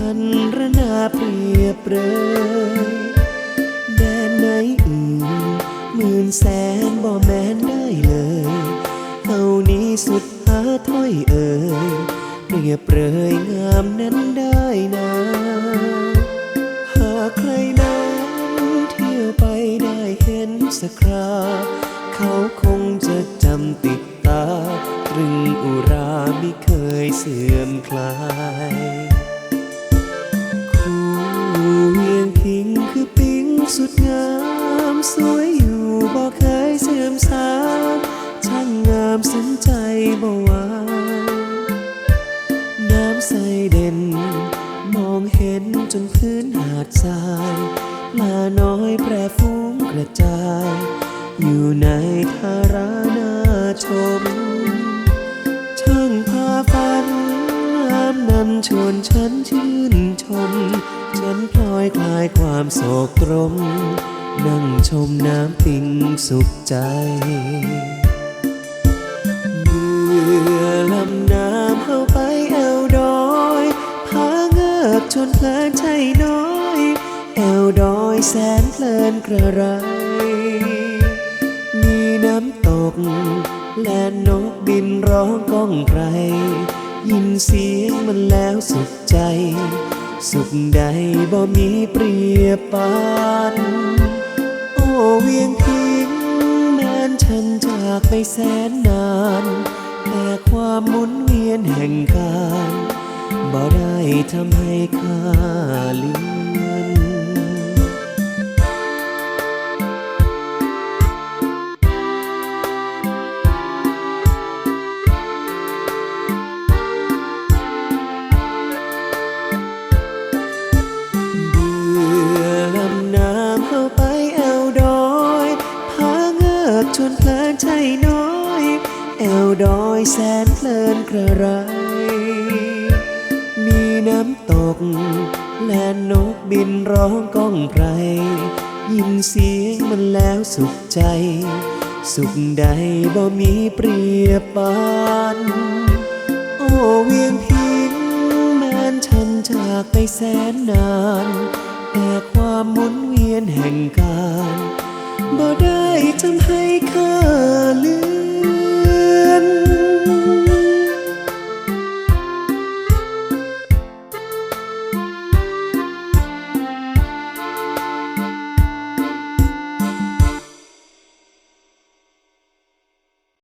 พันระนาเปรียบเลยแดนไหนอื่นหมื่นแสนบ่แม้นได้เลยเท่านี้สุดหาถ้อยเอ่ยเปรียบเปรยงามนั้นได้นะหากใครนั้นเที่ยวไปได้เห็นสักครา เขาคงจะจำติดตาตรึงอุราไม่เคยเสื่อมคลาย สนใจบ่วาน้ำใสเด่น มองเห็นจนพื้นหาดทรายปลาน้อยแปรฟุ้งกระจาย อยู่ในทารานาชม ช่างพาฝันงามนั้นชวนฉันชื่นชม ฉันพลอยคลายความโศกตรมนั่งชมน้ำปิงสุขใจ เงือกชวนเพลินใช่น้อย แอวดอยแสนเพลินกระไร มีน้ำตก และนกบินร้องก้องไกรยินเสียงมันแล้วสุขใจ สุขใดบ่มีเปรียบปานโอ้เวียงพิงแม้นฉันจากไปแสนนานแต่ความหมุนเวียนแห่งการ บ่ได้ทำให้ข้าลือนเบือลำน้ำเข้าไปแอวดอยพางือกชวนเพลินใช่น้อย แอวดอยแสนเพลินกระไร ตก และนกบินร้องก้องไพรยินเสียงมันแล้วสุขใจ สุขใดบ่มีเปรียบปานโอ้เวียงพิงแม้นฉันจากไปแสนนาน แต่ความหมุนเวียนแห่งการบ่ได้ทำให้